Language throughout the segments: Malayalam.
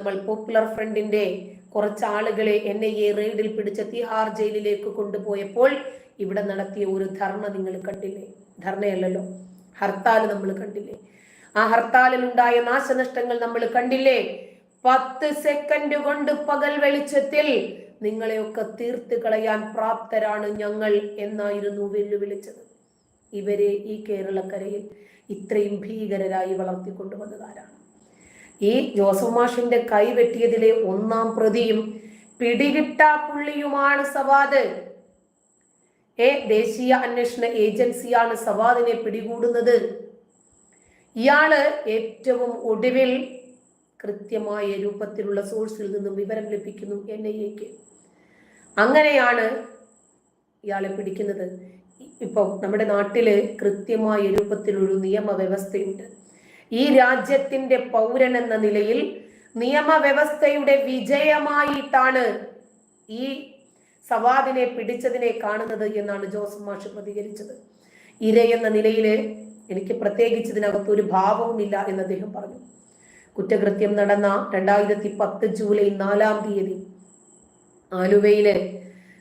നമ്മൾ പോപ്പുലർ ഫ്രണ്ടിന്റെ കുറച്ച് ആളുകളെ എൻ ഐ എ റെയ്ഡിൽ പിടിച്ച തിഹാർ ജയിലിലേക്ക് കൊണ്ടുപോയപ്പോൾ ഇവിടെ നടത്തിയ ഒരു ധർണ നിങ്ങൾ കണ്ടില്ലേ? ധർണയല്ലല്ലോ. ഹർത്താൽ നമ്മൾ കണ്ടില്ലേ? ആ ഹർത്താലിൽ ഉണ്ടായ നാശനഷ്ടങ്ങൾ നമ്മൾ കണ്ടില്ലേ? പത്ത് സെക്കൻഡ് കൊണ്ട് പകൽ വെളിച്ചത്തിൽ നിങ്ങളെയൊക്കെ തീർത്ത് കളയാൻ പ്രാപ്തരാണ് ഞങ്ങൾ എന്നായിരുന്നു വെല്ലുവിളിച്ചത്. ഇവരെ ഈ കേരളക്കരയിൽ ഇത്രയും ഭീകരരായി വളർത്തിക്കൊണ്ടുവന്നതാരാണ്? ഈ ജോസഫ് മാഷിന്റെ കൈ വെട്ടിയതിലെ ഒന്നാം പ്രതിയും പിടികിട്ടാ പുള്ളിയുമാണ് സവാദ്. ഏ ദേശീയ അന്വേഷണ ഏജൻസിയാണ് സവാദിനെ പിടികൂടുന്നത്. ഇയാൾ ഏറ്റവും ഒടുവിൽ കൃത്യമായ രൂപത്തിലുള്ള സോഴ്സിൽ നിന്നും വിവരം ലഭിക്കുന്നു എൻ ഐ എക്ക്. അങ്ങനെയാണ് ഇയാളെ പിടിക്കുന്നത്. ഇപ്പം നമ്മുടെ നാട്ടിൽ കൃത്യമായ രൂപത്തിലൊരു നിയമവ്യവസ്ഥയുണ്ട്. ഈ രാജ്യത്തിന്റെ പൗരൻ എന്ന നിലയിൽ നിയമവ്യവസ്ഥയുടെ വിജയമായിട്ടാണ് ഈ സവാദിനെ പിടിച്ചതിനെ കാണുന്നത് എന്നാണ് ജോസഫ് മാഷ് പ്രതികരിച്ചത്. ഇര എന്ന നിലയിൽ എനിക്ക് പ്രത്യേകിച്ച് ഇതിനകത്ത് ഒരു ഭാവവുമില്ല എന്ന് അദ്ദേഹം പറഞ്ഞു. കുറ്റകൃത്യം നടന്ന രണ്ടായിരത്തി പത്ത് ജൂലൈ നാലാം തീയതി ആലുവയിലെ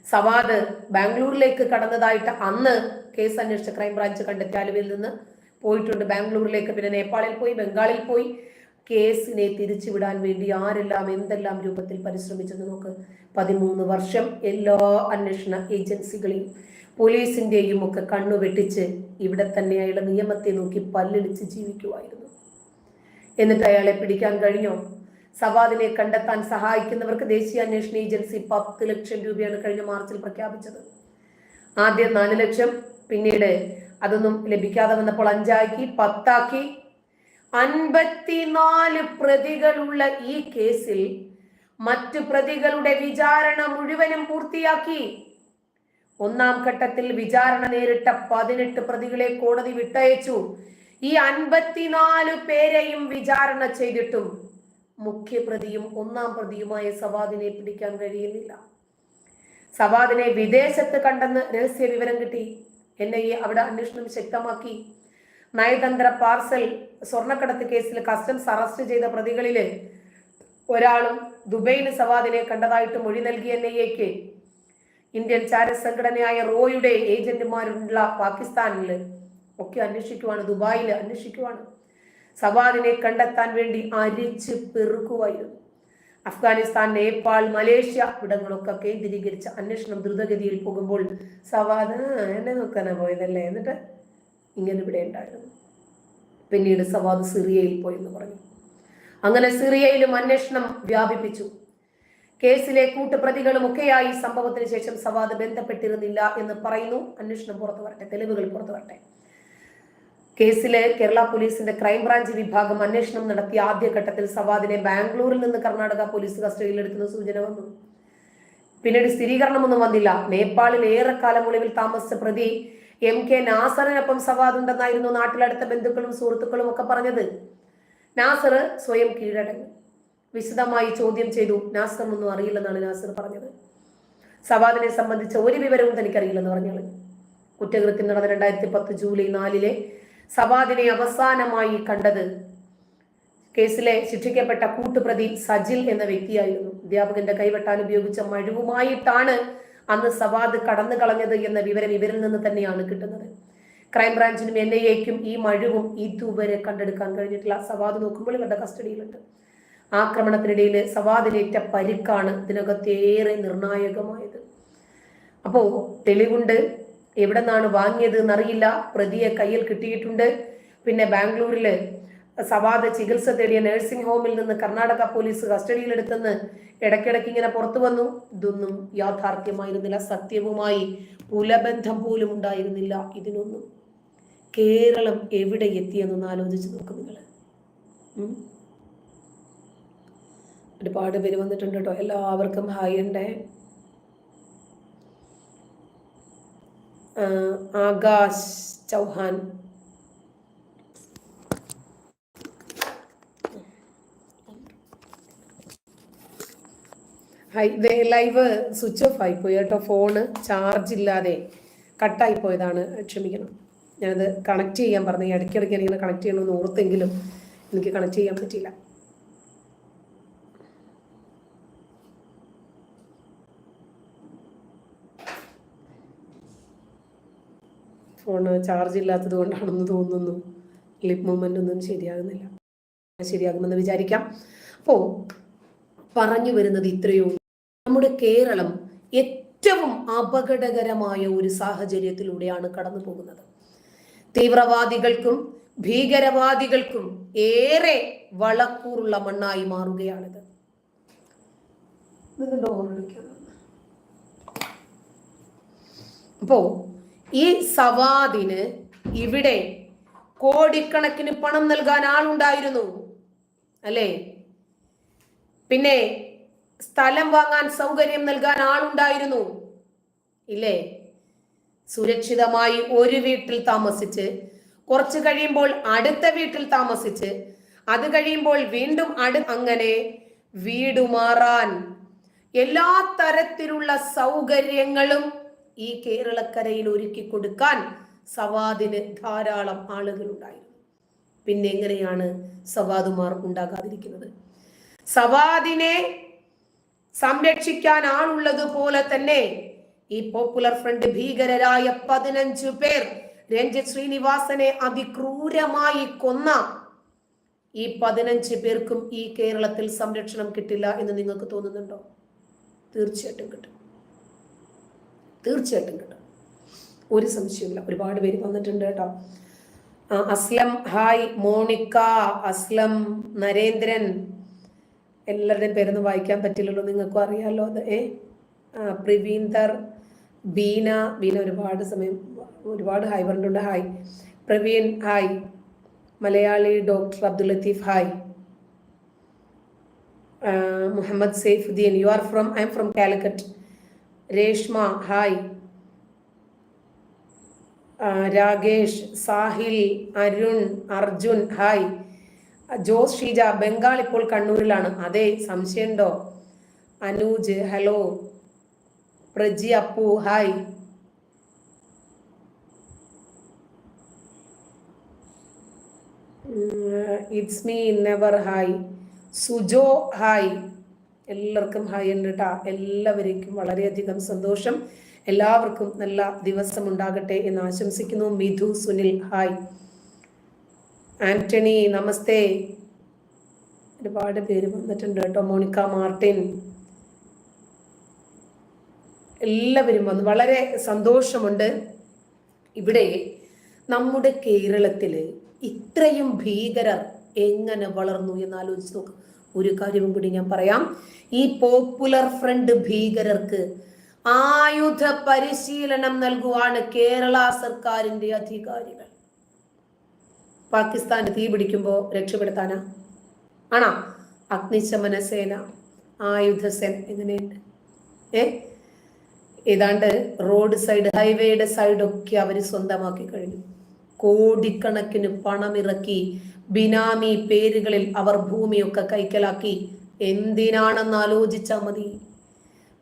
സവാദ് ബാംഗ്ലൂരിലേക്ക് കടന്നതായിട്ട് അന്ന് കേസ് അന്വേഷിച്ച ക്രൈംബ്രാഞ്ച് കണ്ടെത്തി ആലുവയിൽ നിന്ന് പോയിട്ടുണ്ട്. ബാംഗ്ലൂരിലേക്ക് പിന്നെ നേപ്പാളിൽ പോയി ബംഗാളിൽ പോയി. കേസിനെ തിരിച്ചുവിടാൻ വേണ്ടി ആരെല്ലാം എന്തെല്ലാം രൂപത്തിൽ പരിശ്രമിച്ചെന്ന് നോക്ക്. പതിമൂന്ന് വർഷം എല്ലാ അന്വേഷണ ഏജൻസികളെയും പോലീസിന്റെയും ഒക്കെ കണ്ണു വെട്ടിച്ച് ഇവിടെ തന്നെ അയാളെ നിയമത്തെ നോക്കി പല്ലിടിച്ച് ജീവിക്കുമായിരുന്നു എന്നിട്ട് അയാളെ പിടിക്കാൻ കഴിഞ്ഞോ? സവാദിനെ കണ്ടെത്താൻ സഹായിക്കുന്നവർക്ക് ദേശീയ അന്വേഷണ ഏജൻസി പത്ത് ലക്ഷം രൂപയാണ് കഴിഞ്ഞ മാർച്ചിൽ പ്രഖ്യാപിച്ചത്. ആദ്യം നാല് ലക്ഷം പിന്നീട് അതൊന്നും ലഭിക്കാതെ വന്നപ്പോൾ അഞ്ചാക്കി പത്താക്കി. അൻപത്തിനാല് പ്രതികളുള്ള ഈ കേസിൽ മറ്റു പ്രതികളുടെ വിചാരണ മുഴുവനും പൂർത്തിയാക്കി. ഒന്നാം ഘട്ടത്തിൽ വിചാരണ നേരിട്ട പതിനെട്ട് പ്രതികളെ കോടതി വിട്ടയച്ചു. ഈ അൻപത്തിനാല് പേരെയും വിചാരണ ചെയ്തിട്ടും മുഖ്യപ്രതിയും ഒന്നാം പ്രതിയുമായ സവാദിനെ പിടിക്കാൻ കഴിയുന്നില്ല. സവാദിനെ വിദേശത്ത് കണ്ടെന്ന് രഹസ്യ വിവരം കിട്ടി. എൻ ഐ എ അവിടെ അന്വേഷണം ശക്തമാക്കി. നയതന്ത്ര പാർസൽ സ്വർണക്കടത്ത് കേസിൽ കസ്റ്റംസ് അറസ്റ്റ് ചെയ്ത പ്രതികളിൽ ഒരാളും ദുബൈയിൽ സവാദിനെ കണ്ടതായിട്ട് മൊഴി നൽകിയ എൻ ഐ എക്ക്. ഇന്ത്യൻ റോയുടെ ഏജന്റുമാരുള്ള പാകിസ്ഥാനിൽ ഒക്കെ അന്വേഷിക്കുവാണ് ദുബായിൽ അന്വേഷിക്കുവാണ്. സവാദിനെ കണ്ടെത്താൻ വേണ്ടി അരിച്ച് പെറുക്കുമായിരുന്നു അഫ്ഗാനിസ്ഥാൻ നേപ്പാൾ മലേഷ്യ ഇവിടങ്ങളൊക്കെ കേന്ദ്രീകരിച്ച അന്വേഷണം ദ്രുതഗതിയിൽ പോകുമ്പോൾ സവാദ് എന്നെ നോക്കാനാ പോയതല്ലേ? എന്നിട്ട് ഇങ്ങനെ ഇവിടെ ഉണ്ടായിരുന്നു. പിന്നീട് സവാദ് സിറിയയിൽ പോയെന്ന് പറഞ്ഞു. അങ്ങനെ സിറിയയിലും അന്വേഷണം വ്യാപിപ്പിച്ചു. കേസിലെ കൂട്ടുപ്രതികളും ഒക്കെയായി. സംഭവത്തിന് ശേഷം സവാദ് ബന്ധപ്പെട്ടിരുന്നില്ല എന്ന് പറയുന്നു. അന്വേഷണം പുറത്തു വരട്ടെ തെളിവുകൾ പുറത്തു വരട്ടെ കേസിലെ കേരള പോലീസിന്റെ ക്രൈംബ്രാഞ്ച് വിഭാഗം അന്വേഷണം നടത്തിയ ആദ്യഘട്ടത്തിൽ സവാദിനെ ബാംഗ്ലൂരിൽ നിന്ന് കർണാടക പോലീസ് കസ്റ്റഡിയിലെടുക്കുന്ന സൂചന വന്നു. പിന്നീട് സ്ഥിരീകരണമൊന്നും വന്നില്ല. നേപ്പാളിൽ ഏറെക്കാലം ഒളിവിൽ താമസിച്ച പ്രതി എം കെ നാസറിനൊപ്പം സവാദ് ഉണ്ടെന്നായിരുന്നു നാട്ടിലടുത്ത ബന്ധുക്കളും സുഹൃത്തുക്കളും ഒക്കെ പറഞ്ഞത്. നാസർ സ്വയം കീഴടങ്ങി. വിശദമായി ചോദ്യം ചെയ്തു. നാസർ ഒന്നും അറിയില്ലെന്നാണ് നാസർ പറഞ്ഞത്. സവാദിനെ സംബന്ധിച്ച ഒരു വിവരവും തനിക്കറിയില്ലെന്ന് പറഞ്ഞു കുറ്റകൃത്യം നടന്ന രണ്ടായിരത്തി പത്ത് ജൂലൈ നാലിലെ സവാദിനെ അവസാനമായി കണ്ടത് കേസിലെ ശിക്ഷിക്കപ്പെട്ട കൂട്ടുപ്രതി സജിൽ എന്ന വ്യക്തിയായിരുന്നു. അധ്യാപകന്റെ കൈവെട്ടാൻ ഉപയോഗിച്ച മഴുവുമായിട്ടാണ് അന്ന് സവാദ് കടന്നു കളഞ്ഞത് എന്ന വിവരം ഇവരിൽ നിന്ന് തന്നെയാണ് കിട്ടുന്നത്. ക്രൈംബ്രാഞ്ചിനും എൻ ഐ എക്കും ഈ മഴുവും ഇതുവരെ കണ്ടെടുക്കാൻ കഴിഞ്ഞിട്ടില്ല. സവാദ് നോക്കുമ്പോൾ ഇവരുടെ കസ്റ്റഡിയിലുണ്ട്. ആക്രമണത്തിനിടയിൽ സവാദിനേറ്റ പരിക്കാണ് ഇതിനകത്തേറെ നിർണായകമായത്. അപ്പോ തെളിവുണ്ട് എവിടെ നിന്നാണ് വാങ്ങിയത് എന്നറിയില്ല പ്രതിയെ കയ്യിൽ കിട്ടിയിട്ടുണ്ട്. പിന്നെ ബാംഗ്ലൂരിൽ സവാദ ചികിത്സ തേടിയ നഴ്സിംഗ് ഹോമിൽ നിന്ന് കർണാടക പോലീസ് കസ്റ്റഡിയിലെടുത്തെന്ന് ഇടയ്ക്കിടയ്ക്ക് ഇങ്ങനെ പുറത്തു വന്നു. ഇതൊന്നും യാഥാർത്ഥ്യമായിരുന്നില്ല. സത്യവുമായി കുലബന്ധം പോലും ഉണ്ടായിരുന്നില്ല ഇതിനൊന്നും. കേരളം എവിടെ എത്തിയെന്നൊന്ന് ആലോചിച്ച് നോക്ക് നിങ്ങൾ. ഒരുപാട് പേര് വന്നിട്ടുണ്ട് കേട്ടോ. എല്ലാവർക്കും ഹായ് ഉണ്ടേ. Akash Chauhan. Live switch off ആയിപ്പോയി കേട്ടോ. ഫോണ് ചാർജ് ഇല്ലാതെ കട്ടായി പോയതാണ്. ക്ഷമിക്കണം. ഞാനത് കണക്ട് ചെയ്യാൻ പറഞ്ഞു. ഇടയ്ക്കിടയ്ക്ക് എനിക്കിങ്ങനെ കണക്ട് ചെയ്യണമെന്ന് ഓർത്തെങ്കിലും എനിക്ക് കണക്ട് ചെയ്യാൻ പറ്റിയില്ല. ഫോണ് ചാർജ് ഇല്ലാത്തത് കൊണ്ടാണെന്ന് തോന്നുന്നു. ലിപ് മൂവ്മെന്റ് ഒന്നും ശരിയാകുന്നില്ല. ശരിയാകുമെന്ന് വിചാരിക്കാം. അപ്പോൾ പറഞ്ഞു വരുന്നത് ഇത്രയോ നമ്മുടെ കേരളം ഏറ്റവും അപകടകരമായ ഒരു സാഹചര്യത്തിലൂടെയാണ് കടന്നു പോകുന്നത്. തീവ്രവാദികൾക്കും ഭീകരവാദികൾക്കും ഏറെ വളക്കൂറുള്ള മണ്ണായി മാറുകയാണിത്. അപ്പോ ഈ സവാദിന് ഇവിടെ കോടിക്കണക്കിന് പണം നൽകാൻ ആളുണ്ടായിരുന്നു അല്ലേ? പിന്നെ സ്ഥലം വാങ്ങാൻ സൗകര്യം നൽകാൻ ആളുണ്ടായിരുന്നു ഇല്ലേ? സുരക്ഷിതമായി ഒരു വീട്ടിൽ താമസിച്ച് കുറച്ച് കഴിയുമ്പോൾ അടുത്ത വീട്ടിൽ താമസിച്ച് അത് കഴിയുമ്പോൾ വീണ്ടും അടു അങ്ങനെ വീട് മാറാൻ എല്ലാ തരത്തിലുള്ള സൗകര്യങ്ങളും ഈ കേരളക്കരയിൽ ഒരുക്കി കൊടുക്കാൻ സവാദിന് ധാരാളം ആളുകൾ ഉണ്ടായിരുന്നു പിന്നെ എങ്ങനെയാണ് സവാദുമാർ ഉണ്ടാകാതിരിക്കുന്നത്? സവാദിനെ സംരക്ഷിക്കാൻ ആളുള്ളത് പോലെ തന്നെ ഈ പോപ്പുലർ ഫ്രണ്ട് ഭീകരരായ പതിനഞ്ചു പേർ രഞ്ജിത് ശ്രീനിവാസനെ അതിക്രൂരമായി കൊന്ന ഈ പതിനഞ്ച് പേർക്കും ഈ കേരളത്തിൽ സംരക്ഷണം കിട്ടില്ല എന്ന് നിങ്ങൾക്ക് തോന്നുന്നുണ്ടോ? തീർച്ചയായിട്ടും കിട്ടും. തീർച്ചയായിട്ടും കിട്ടും. ഒരു സംശയമില്ല ഒരുപാട് പേര് വന്നിട്ടുണ്ട് കേട്ടോ. Aslam hi Monica Aslam Narendran. എല്ലാവരുടെയും പേരൊന്നും വായിക്കാൻ പറ്റില്ലല്ലോ നിങ്ങൾക്കും അറിയാമല്ലോ അത്. ഏ പ്രിവീന്ദർ ബീന ബീന ഒരുപാട് സമയം ഒരുപാട് ഹായ് പറഞ്ഞിട്ടുണ്ട്. Hi. Praveen hi. Malayali doctor Abdul Latheef hi. Muhammad Saifuddin you are from I'm from Calicut Reshma hi. Rakesh Sahil Arun Arjun hi. Jose Sheeja Bengal ഇപ്പോൾ കണ്ണൂരിലാണ്. അതെ സംശയമുണ്ടോ? Anuj hello. Praji Appu hi. It's me never hi. Sujo hi. എല്ലാവർക്കും ഹായ് ഉണ്ട് കേട്ടാ എല്ലാവരേക്കും വളരെയധികം സന്തോഷം. എല്ലാവർക്കും നല്ല ദിവസം ഉണ്ടാകട്ടെ എന്ന് ആശംസിക്കുന്നു. മിഥു സുനിൽ ഹായ്. ആന്റണി നമസ്തേ. ഒരുപാട് പേര് വന്നിട്ടുണ്ട് കേട്ടോ. Monica Martin. എല്ലാവരും വന്നു. വളരെ സന്തോഷമുണ്ട്. ഇവിടെ നമ്മുടെ കേരളത്തിൽ ഇത്രയും ഭീകരർ എങ്ങനെ വളർന്നു എന്ന് ആലോചിച്ച് ഒരു കാര്യവും കൂടി ഞാൻ പറയാം. ഈ പോപ്പുലർ ഫ്രണ്ട് ഭീകരർക്ക് ആയുധ പരിശീലനം നൽകുവാണ് കേരള സർക്കാരിന്റെ അധികാരികൾ. പാകിസ്ഥാന് തീ പിടിക്കുമ്പോൾ രക്ഷപ്പെടുത്താനാ? ആണോ? അഗ്നിശമന സേന ആയുധസേന എങ്ങനെയുണ്ട്? ഏ? ഏതാണ്ട് റോഡ് സൈഡ് ഹൈവേയുടെ സൈഡൊക്കെ അവർ സ്വന്തമാക്കി കഴിഞ്ഞു. കോടിക്കണക്കിന് പണമിറക്കി ബിനാമി പേരുകളിൽ അവർ ഭൂമിയൊക്കെ കൈക്കലാക്കി. എന്തിനാണെന്ന് ആലോചിച്ചാൽ മതി.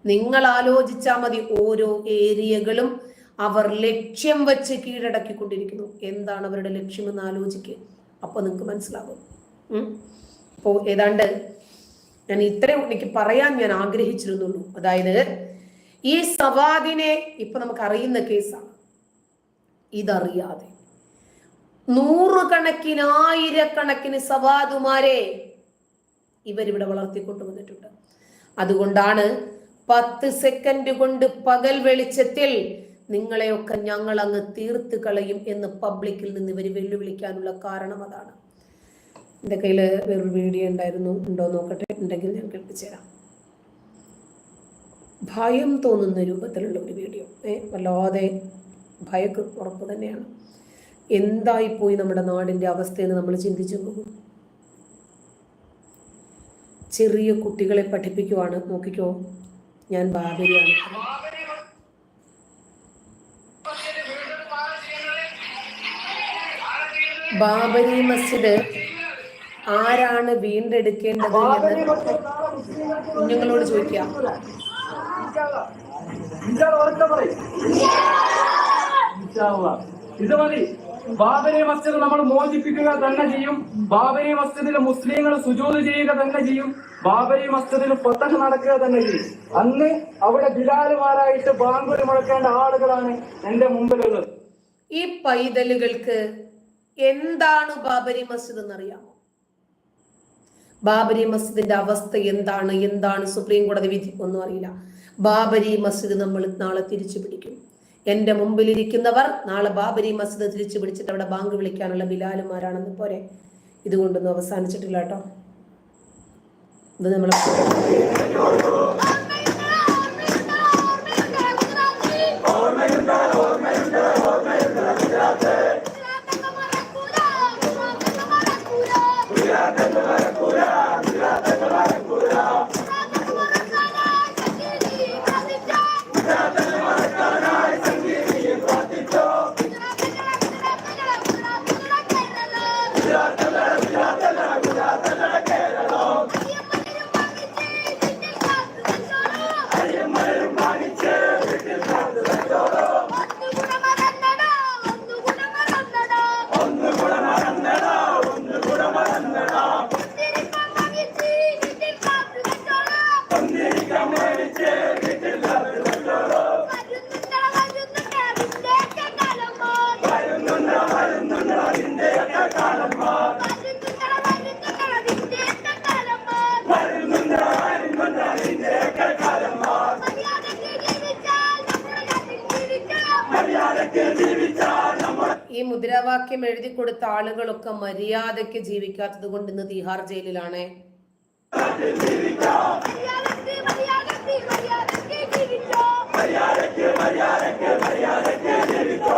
നിങ്ങൾ ആലോചിച്ചാൽ മതി ഓരോ ഏരിയകളും അവർ ലക്ഷ്യം വെച്ച് കീഴടക്കിക്കൊണ്ടിരിക്കുന്നു. എന്താണ് അവരുടെ ലക്ഷ്യമെന്ന് ആലോചിക്കുക അപ്പോൾ നിങ്ങൾക്ക് മനസ്സിലാകും. അപ്പോൾ ഏതാണ്ട് ഞാൻ ഇത്രയും എനിക്ക് പറയാൻ ഞാൻ ആഗ്രഹിച്ചിരുന്നുള്ളൂ. അതായത് ഈ സവാദിനെ ഇപ്പൊ നമുക്ക് അറിയുന്ന കേസാണ്. ഇതറിയാതെ. നൂറുകണക്കിന് ആയിരക്കണക്കിന് സവാദുമാരെ ഇവരിവിടെ വളർത്തിക്കൊണ്ടു വന്നിട്ടുണ്ട്. അതുകൊണ്ടാണ് പത്ത് സെക്കൻഡ് കൊണ്ട് പകൽ വെളിച്ചത്തിൽ നിങ്ങളെയൊക്കെ ഞങ്ങൾ അങ്ങ് തീർത്ത് കളയും എന്ന് പബ്ലിക്കിൽ നിന്ന് ഇവർ വെല്ലുവിളിക്കാനുള്ള കാരണം അതാണ്. എന്റെ കയ്യിൽ വേറൊരു വീഡിയോ ഉണ്ടായിരുന്നു. ഉണ്ടോ നോക്കട്ടെ? ഉണ്ടെങ്കിൽ ഞാൻ കേൾപ്പിച്ചു തരാം ഭയം തോന്നുന്ന രൂപത്തിലുള്ള ഒരു വീഡിയോ. ഏ വല്ലാതെ ഭയക്ക് ഉറപ്പ് തന്നെയാണ്. എന്തായിപ്പോയി നമ്മുടെ നാടിന്റെ അവസ്ഥയെന്ന് നമ്മൾ ചിന്തിച്ചു പോകും? ചെറിയ കുട്ടികളെ പഠിപ്പിക്കുവാണ്. നോക്കിക്കോ ഞാൻ ബാബരിയാണ്. ബാബരി മസ്ജിദ് ആരാണ് വീണ്ടെടുക്കേണ്ടത് കുഞ്ഞുങ്ങളോട് ചോദിക്കാം ഇത് മതി. ബാബരി മസ്ജിദ് നമ്മൾ മോചിപ്പിക്കുക തന്നെ ചെയ്യും. ബാബരി മസ്ജിദിൽ മുസ്ലിങ്ങൾ സുജൂത് ചെയ്യുക തന്നെ ചെയ്യും. ബാബരി മസ്ജിദിൽ പൊത്തക നടക്കുക തന്നെ ചെയ്യും. അന്ന് അവിടെ ബിലാലുമാരായിട്ട് ബാങ്കുരി മുഴക്കേണ്ട ആളുകളാണ് എന്റെ മുമ്പിലുള്ളത്. ഈ പൈതലുകൾക്ക് എന്താണ് ബാബരി മസ്ജിദ് എന്നറിയാമോ? ബാബരി മസ്ജിദിന്റെ അവസ്ഥ എന്താണ്? എന്താണ് സുപ്രീം കോടതി വിധി? ഒന്നും അറിയില്ല. ബാബരി മസ്ജിദ് നമ്മൾ നാളെ തിരിച്ചു പിടിക്കും എന്റെ മുമ്പിലിരിക്കുന്നവർ നാളെ ബാബരി മസ്ജിദ് തിരിച്ചു പിടിച്ചിട്ട് അവിടെ ബാങ്ക് വിളിക്കാനുള്ള ബിലാലുമാരാണെന്ന് പോരെ. ഇതുകൊണ്ടൊന്നും അവസാനിച്ചിട്ടില്ല കേട്ടോ. ഇത് നമ്മളെ ഈ മുദ്രാവാക്യം എഴുതി കൊടുത്ത ആളുകളൊക്കെ മര്യാദയ്ക്ക് ജീവിക്കാത്തത് കൊണ്ട് ഇന്ന് തിഹാർ മര്യാദയ്ക്ക് മര്യാദയ്ക്ക് മര്യാദയ്ക്ക് ജീവിച്ചോ?